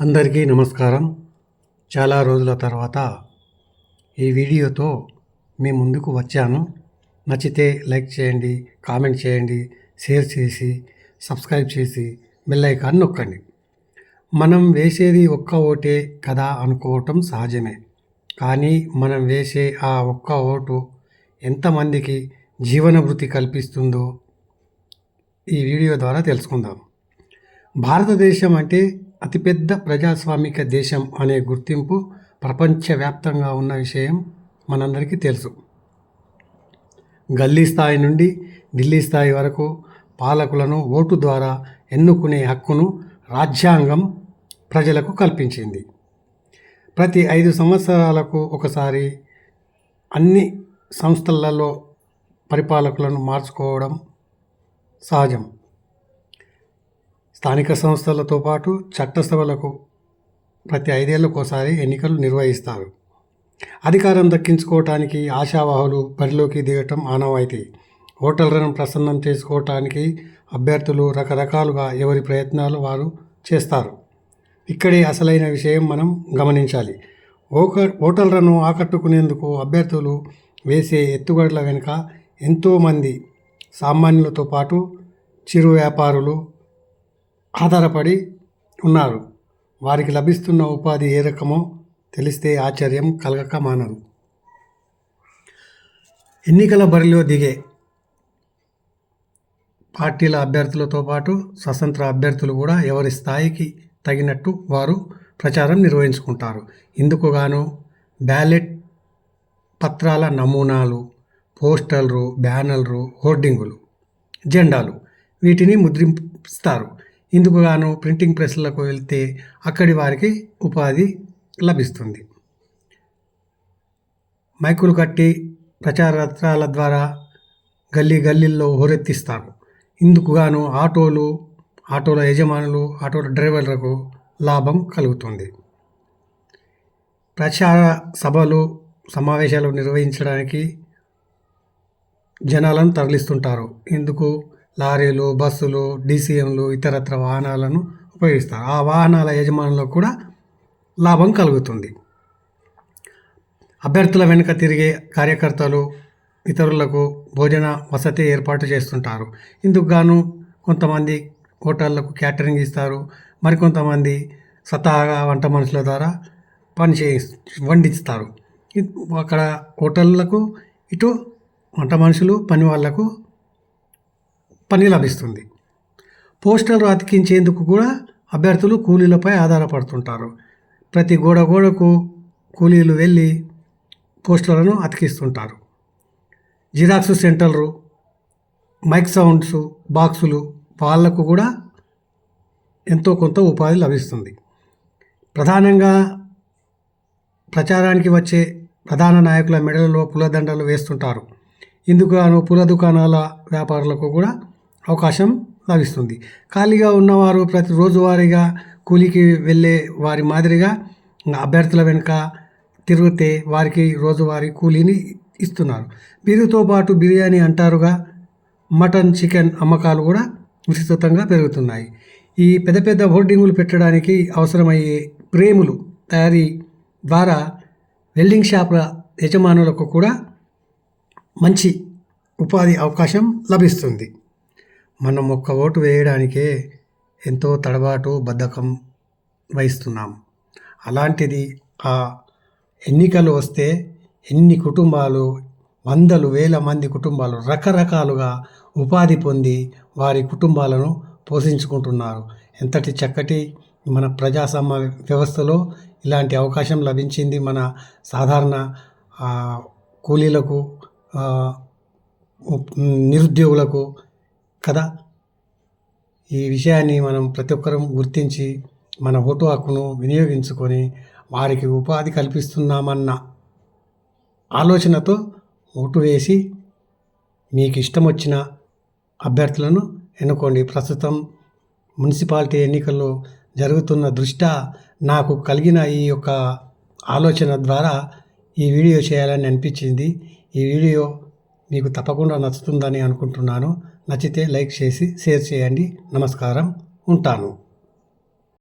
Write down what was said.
అందరికీ నమస్కారం. చాలా రోజుల తర్వాత ఈ వీడియోతో మీ ముందుకు వచ్చాను. నచ్చితే లైక్ చేయండి కామెంట్ చేయండి షేర్ చేసి సబ్స్క్రైబ్ చేసి బెల్ ఐకాన్ నొక్కండి. మనం వేసేది ఒక్క ఓటే కదా అనుకోవటం సహజమే. కానీ మనం వేసే ఆ ఒక్క ఓటు ఎంతమందికి జీవనభృతి కల్పిస్తుందో ఈ వీడియో ద్వారా తెలుసుకుందాం. భారతదేశం అంటే అతిపెద్ద ప్రజాస్వామిక దేశం అనే గుర్తింపు ప్రపంచవ్యాప్తంగా ఉన్న విషయం మనందరికీ తెలుసు. గల్లీ స్థాయి నుండి ఢిల్లీ స్థాయి వరకు పాలకులను ఓటు ద్వారా ఎన్నుకునే హక్కును రాజ్యాంగం ప్రజలకు కల్పించింది. ప్రతి ఐదు సంవత్సరాలకు ఒకసారి అన్ని సంస్థలలో పరిపాలకులను మార్చుకోవడం సహజం. స్థానిక సంస్థలతో పాటు చట్టసభలకు ప్రతి ఐదేళ్ళకోసారి ఎన్నికలు నిర్వహిస్తారు. అధికారం దక్కించుకోవటానికి ఆశావాహులు బరిలోకి దిగటం ఆనవాయితీ. ఓటర్లను ప్రసన్నం చేసుకోవటానికి అభ్యర్థులు రకరకాలుగా ఎవరి ప్రయత్నాలు వారు చేస్తారు. ఇక్కడే అసలైన విషయం మనం గమనించాలి. ఓక ఓటర్లను ఆకట్టుకునేందుకు అభ్యర్థులు వేసే ఎత్తుగడల వెనుక ఎంతోమంది సామాన్యులతో పాటు చిరు వ్యాపారులు ఆధారపడి ఉన్నారు. వారికి లభిస్తున్న ఉపాధి ఏ రకమో తెలిస్తే ఆశ్చర్యం కలగక మానదు ఎన్నికల బరిలో దిగే పార్టీల అభ్యర్థులతో పాటు స్వతంత్ర అభ్యర్థులు కూడా ఎవరి స్థాయికి తగినట్టు వారు ప్రచారం నిర్వహించుకుంటారు. ఇందుకు గాను బ్యాలెట్ పత్రాల నమూనాలు పోస్టర్లు బ్యానర్లు హోర్డింగులు జెండాలు వీటిని ముద్రిస్తారు. ఇందుకు గాను ప్రింటింగ్ ప్రెస్లకు వెళ్తే అక్కడి వారికి ఉపాధి లభిస్తుంది. మైకులు కట్టి ప్రచారత్రాల ద్వారా గల్లీ గల్లీల్లో హోరెత్తిస్తారు. ఇందుకు గాను ఆటోలు ఆటోల యజమానులు ఆటోల డ్రైవర్లకు లాభం కలుగుతుంది. ప్రచార సభలు సమావేశాలు నిర్వహించడానికి జనాలను తరలిస్తుంటారు. ఇందుకు లారీలు బస్సులు డీసీఎంలు ఇతరత్ర వాహనాలను ఉపయోగిస్తారు. ఆ వాహనాల యజమానులకు కూడా లాభం కలుగుతుంది. అభ్యర్థుల వెనుక తిరిగే కార్యకర్తలు ఇతరులకు భోజన వసతి ఏర్పాటు చేస్తుంటారు. ఇందుకు గాను కొంతమంది హోటళ్ళకు క్యాటరింగ్ ఇస్తారు. మరికొంతమంది స్వతహాగా వంట మనుషుల ద్వారా పని చే వండిస్తారు. అక్కడ హోటళ్ళకు ఇటు వంట మనుషులు పని వాళ్ళకు పని లభిస్తుంది. పోస్టర్లు అతికించేందుకు కూడా అభ్యర్థులు కూలీలపై ఆధారపడుతుంటారు. ప్రతి గోడ గోడకు కూలీలు వెళ్ళి పోస్టర్లను అతికిస్తుంటారు. జిరాక్స్ సెంటర్లు మైక్ సౌండ్స్ బాక్సులు వాళ్ళకు కూడా ఎంతో కొంత ఉపాధి లభిస్తుంది. ప్రధానంగా ప్రచారానికి వచ్చే ప్రధాన నాయకుల మెడలలో పూలదండలు వేస్తుంటారు. ఇందుకు గాను పూల దుకాణాల వ్యాపారులకు కూడా అవకాశం లభిస్తుంది. ఖాళీగా ఉన్నవారు ప్రతి రోజువారీగా కూలీకి వెళ్ళే వారి మాదిరిగా అభ్యర్థుల వెనుక తిరిగితే వారికి రోజువారీ కూలీని ఇస్తున్నారు. వీరితో పాటు బిర్యానీ అంటారుగా మటన్ చికెన్ అమ్మకాలు కూడా విస్తృతంగా పెరుగుతున్నాయి. ఈ పెద్ద పెద్ద హోర్డింగులు పెట్టడానికి అవసరమయ్యే ప్రేములు తయారీ ద్వారా వెల్డింగ్ షాపుల యజమానులకు కూడా మంచి ఉపాధి అవకాశం లభిస్తుంది. మనం ఒక్క ఓటు వేయడానికే ఎంతో తడబాటు బద్ధకం వహిస్తున్నాం. అలాంటిది ఆ ఎన్నికలు వస్తే ఎన్ని కుటుంబాలు వందలు వేల మంది కుటుంబాలు రకరకాలుగా ఉపాధి పొంది వారి కుటుంబాలను పోషించుకుంటున్నారు. ఎంతటి చక్కటి మన ప్రజాసమ వ్యవస్థలో ఇలాంటి అవకాశం లభించింది మన సాధారణ కూలీలకు నిరుద్యోగులకు కదా? ఈ విషయాన్ని మనం ప్రతి ఒక్కరం గుర్తించి మన ఓటు హక్కును వినియోగించుకొని వారికి ఉపాధి కల్పిస్తున్నామన్న ఆలోచనతో ఓటు వేసి మీకు ఇష్టం వచ్చిన అభ్యర్థులను ఎన్నుకోండి. ప్రస్తుతం మున్సిపాలిటీ ఎన్నికల్లో జరుగుతున్న దృష్ట్యా నాకు కలిగిన ఈ యొక్క ఆలోచన ద్వారా ఈ వీడియో చేయాలని అనిపించింది. ఈ వీడియో మీకు తప్పకుండా నచ్చుతుందని అనుకుంటున్నాను. నచ్చితే లైక్ చేసి షేర్ చేయండి. నమస్కారం. ఉంటాను.